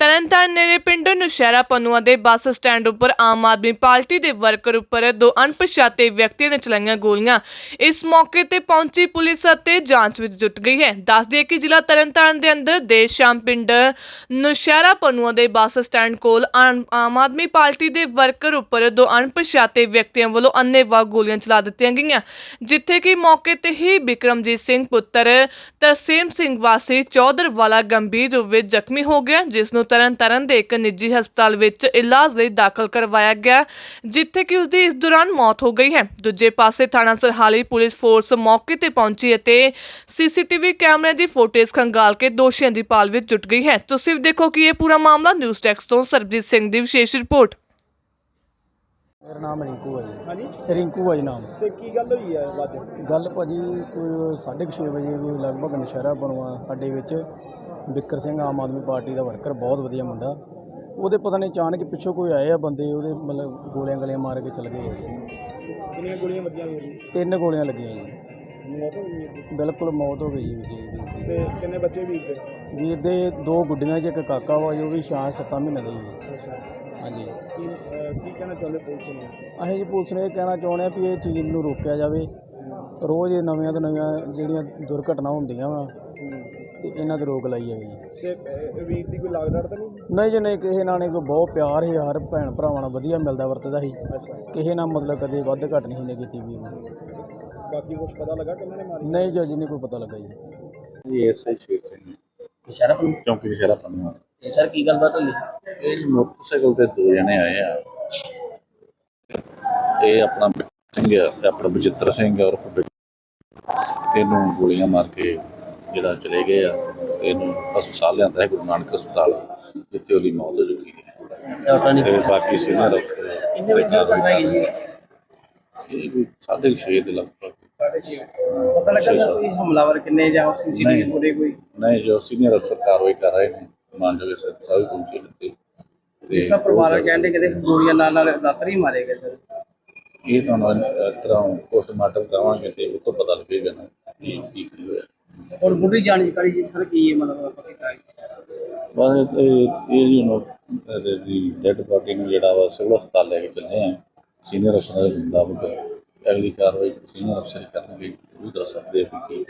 ਤਰਨਤਾਰਨ ਨੇੜੇ ਪਿੰਡ ਨੁਸ਼ਹਿਰਾ ਪਨੂਆ ਦੇ ਬੱਸ ਸਟੈਂਡ ਉੱਪਰ ਆਮ ਆਦਮੀ ਪਾਰਟੀ ਦੇ ਵਰਕਰ ਉੱਪਰ ਦੋ ਅਣਪਛਾਤੇ ਵਿਅਕਤੀਆਂ ਨੇ ਚਲਾਈਆਂ ਗੋਲੀਆਂ। ਇਸ ਮੌਕੇ ਤੇ ਪਹੁੰਚੀ ਪੁਲਿਸ ਅਤੇ ਜਾਂਚ ਵਿੱਚ ਜੁਟ ਗਈ ਹੈ। ਦੱਸ ਦਈਏ ਕਿ ਜ਼ਿਲ੍ਹਾ ਤਰਨਤਾਰਨ ਦੇ ਅੰਦਰ ਦੇਰ ਸ਼ਾਮ ਪਿੰਡ ਨੁਸ਼ਹਿਰਾ ਪਨੂਆ ਦੇ ਬੱਸ ਸਟੈਂਡ ਕੋਲ ਆਮ ਆਮ ਆਦਮੀ ਪਾਰਟੀ ਦੇ ਵਰਕਰ ਉੱਪਰ ਦੋ ਅਣਪਛਾਤੇ ਵਿਅਕਤੀਆਂ ਵੱਲੋਂ ਅੰਨ੍ਹੇਵਾਹ ਗੋਲੀਆਂ ਚਲਾ ਦਿੱਤੀਆਂ ਗਈਆਂ। ਜਿੱਥੇ ਕਿ ਮੌਕੇ ਤੇ ਹੀ ਬਿਕਰਮਜੀਤ ਸਿੰਘ ਪੁੱਤਰ ਤਰਸੇਮ ਸਿੰਘ ਵਾਸੀ ਚੌਧਰ ਵਾਲਾ ਗੰਭੀਰ ਰੂਪ ਵਿੱਚ ਜ਼ਖਮੀ ਹੋ ਗਿਆ, ਜਿਸ ਨੂੰ ਤਰਨ ਤਾਰਨ ਦੇ ਇੱਕ ਨਿੱਜੀ ਹਸਪਤਾਲ ਵਿੱਚ ਇਲਾਜ ਲਈ ਦਾਖਲ ਕਰਵਾਇਆ ਗਿਆ ਜਿੱਥੇ ਕਿ ਉਸ ਦੀ ਇਸ ਦੌਰਾਨ ਮੌਤ ਹੋ ਗਈ ਹੈ। ਦੂਜੇ ਪਾਸੇ ਥਾਣਾ ਸਰਹਾਲੀ ਪੁਲਿਸ ਫੋਰਸ ਮੌਕੇ ਤੇ ਪਹੁੰਚੀ ਅਤੇ ਸੀਸੀਟੀਵੀ ਕੈਮਰੇ ਦੀ ਫੁਟੇਜ ਖੰਗਾਲ ਕੇ ਦੋਸ਼ੀਆਂ ਦੀ ਭਾਲ ਵਿੱਚ ਜੁਟ ਗਈ ਹੈ। ਤੁਸੀਂ ਵੀ ਦੇਖੋ ਕਿ ਇਹ ਪੂਰਾ ਮਾਮਲਾ ਨਿਊਜ਼ ਟੈਕਸ ਤੋਂ ਸਰਬਜੀਤ ਸਿੰਘ ਦੀ ਵਿਸ਼ੇਸ਼ ਰਿਪੋਰਟ। ਮੇਰਾ ਨਾਮ ਰਿੰਕੂ ਹੈ ਜੀ। ਹਾਂਜੀ? ਰਿੰਕੂ ਹੈ ਜੀ ਨਾਮ। ਤੇ ਕੀ ਗੱਲ ਹੋਈ ਹੈ ਅੱਜ ਗੱਲ ਭਾਜੀ ਕੋਈ 6:30 ਵਜੇ ਕੋਈ ਲਗਭਗ ਨਸ਼ਹਿਰਾ ਬਣਵਾ ਅੱਡੇ ਵਿੱਚ ਬਿੱਕਰ ਸਿੰਘ ਆਮ ਆਦਮੀ ਪਾਰਟੀ ਦਾ ਵਰਕਰ ਬਹੁਤ ਵਧੀਆ ਮੁੰਡਾ। ਉਹਦੇ ਪਤਾ ਨਹੀਂ ਅਚਾਨਕ ਪਿੱਛੋਂ ਕੋਈ ਆਏ ਆ ਬੰਦੇ ਉਹਦੇ ਮਤਲਬ ਗੋਲੀਆਂ ਗਲੀਆਂ ਮਾਰ ਕੇ ਚਲੇ ਗਏ ਆ ਜੀ। ਕਿੰਨੀਆਂ ਗੋਲੀਆਂ ਵੱਜੀਆਂ ਹੋਈਆਂ ਤਿੰਨ ਗੋਲੀਆਂ ਲੱਗੀਆਂ ਜੀ। ਜੀ ਮੌਤ ਹੋ ਗਈ ਹੈ। ਬਿਲਕੁਲ ਮੌਤ ਹੋ ਗਈ ਜੀ ਵੀਰ ਦੀ ਤੇ ਕਿੰਨੇ ਬੱਚੇ ਵੀਰ ਦੇ? ਵੀਰ ਦੇ ਦੋ ਗੁੱਡੀਆਂ 'ਚ ਇੱਕ ਕਾਕਾ ਵਾ ਜੀ ਉਹ ਵੀ ਛਾਂ ਸੱਤਾਂ ਮਹੀਨੇ ਦਾ ਜੀ। ਅੱਛਾ। ਹਾਂਜੀ। ਕੀ ਅਹ, ਕੀ ਕਹਿਣਾ ਚਾਹੁੰਦੇ ਪੁਲਿਸ ਨੂੰ? ਅਸੀਂ ਜੀ ਪੁਲਿਸ ਨੂੰ ਇਹ ਕਹਿਣਾ ਚਾਹੁੰਦੇ ਆ ਵੀ ਇਹ ਚੀਜ਼ ਨੂੰ ਰੋਕਿਆ ਜਾਵੇ। ਰੋਜ਼ ਇਹ ਨਵੀਆਂ ਤੋਂ ਨਵੀਆਂ ਜਿਹੜੀਆਂ ਦੁਰਘਟਨਾ ਹੁੰਦੀਆਂ ਵਾ ਤੇ ਇਹਨਾਂ ਤੇ ਰੋਕ ਲਾਈ ਜਾਵੇ ਜੀ। ਤੇ ਅਹ, ਵੀਰ ਦੀ ਕੋਈ ਲਾਗ ਡਾਟ ਤਾਂ ਨਹੀਂ? ਨਹੀਂ ਜੀ ਨਹੀਂ ਕਿਸੇ ਨਾਲ ਨਹੀਂ ਕੋਈ ਬਹੁਤ ਪਿਆਰ ਸੀ ਹਰ ਭੈਣ ਭਰਾਵਾਂ ਨਾਲ ਵਧੀਆ ਮਿਲਦਾ ਵਰਤਦਾ ਸੀ। ਅੱਛਾ। ਕਿਸੇ ਨਾਲ ਮਤਲਬ ਕਦੇ ਵੱਧ ਘੱਟ ਨਹੀਂ ਨੇ ਕੀਤੀ ਵੀ ਉਹਨੇ। ਬਾਕੀ ਕੁਝ ਪਤਾ ਲੱਗਾ ਕਿੰਨਾਂ ਨੇ ਮਾਰੀ? ਨਹੀਂ ਜੀ ਅਜੇ ਨਹੀਂ ਕੋਈ ਪਤਾ ਲੱਗਾ ਜੀ। ਜੀ ਐਸਆਈ ਸ਼ੇਰ ਸਿੰਘ ਇਸ਼ਾਰਾ ਪਨ? ਚੌਂਕੀ ਸ਼ਹਿਰਾ ਪੰਨਾ ਇਹ ਸਰ ਕੀ ਗੱਲਬਾਤ ਹੋਈ? ਇਹ ਮੋਟਰਸਾਈਕਲ ਤੇ ਦੋ ਜਣੇ ਆਏ ਆ। ਇਹ ਆਪਣਾ ਸਿੰਘ ਆਪਣਾ ਬਚਿੱਤਰ ਸਿੰਘ ਔਰ ਇਹਨੂੰ ਗੋਲੀਆਂ ਮਾਰ ਕੇ ਜਿਹੜਾ ਚਲੇ ਗਏ ਆ ਇਹਨੂੰ ਹਸਪਤਾਲ ਲਿਆਂਦਾ ਹੈ ਗੁਰੂ ਨਾਨਕ ਹਸਪਤਾਲ ਜਿੱਥੇ ਉਹਦੀ ਮੌਤ ਹੋ ਚੁੱਕੀ ਹੈ। ਤੇ ਬਾਕੀ ਸੀਨੀਅਰ ਕਿੰਨੇ ਵਜੇ ਹੋਈ ਜੀ? ਇਹ ਵੀ ਸਾਢੇ ਕੁ ਛੇ ਦੇ ਲਗਭਗ। ਪਤਾ ਲੱਗਾ ਕੋਈ ਹਮਲਾਵਰ ਕਿੰਨੇ ਜਾਂ ਸੀਸੀਟੀਵੀ। ਫੁਟੇਜ ਕੋਈ? ਨਹੀਂ ਜੋ ਸੀਨੀਅਰ ਅਫਸਰ ਕਾਰਵਾਈ ਕਰ ਰਹੇ ਨੇ ਮਾਨਯੋਗ ਸਰ ਸਾਹਿਬ ਪਹੁੰਚੇ ਨੇ ਤੇ ਇਸ ਦਾ ਪਰਿਵਾਰ ਕਹਿੰਦੇ ਕਿ ਗੋਲੀਆਂ ਨਾਲ ਨਾਲ ਦਾਤਰ ਹੀ ਮਾਰੇ ਗਏ ਸਰ। ਇਹ ਤੁਹਾਨੂੰ ਤਰ੍ਹਾਂ ਪੋਸਟਮਾਰਟਮ ਕਰਾਵਾਂਗੇ ਤੇ ਉਹ ਤੋਂ ਪਤਾ ਲੱਗੇਗਾ ਨਾ ਕੀ ਕੀ ਕੀ ਹੋਇਆ। ਔਰ ਬੁੱਢੀ ਜਾਣਕਾਰੀ ਜੀ ਸਰ ਕੀ ਹੈ ਮਤਲਬ ਆਪਾਂ ਕਿਹਾ ਬਸ ਇਹ ਇਹ ਜੀ ਨੂੰ ਦੀ ਡੈਡ ਬਾਡੀ ਨੂੰ ਜਿਹੜਾ ਵਾ ਸਿਵਲ ਹਸਪਤਾਲ ਲੈ ਕੇ ਚੱਲੇ ਆ। ਸੀਨੀਅਰ ਅਫਸਰ ਦੇ ਮੁਤਾਬਕ ਅਗਲੀ ਕਾਰਵਾਈ ਸੀਨੀਅਰ ਅਫਸਰ ਕਰਨਗੇ ਉਹ ਵੀ ਦੱਸ ਸਕਦੇ ਆ ਕਿ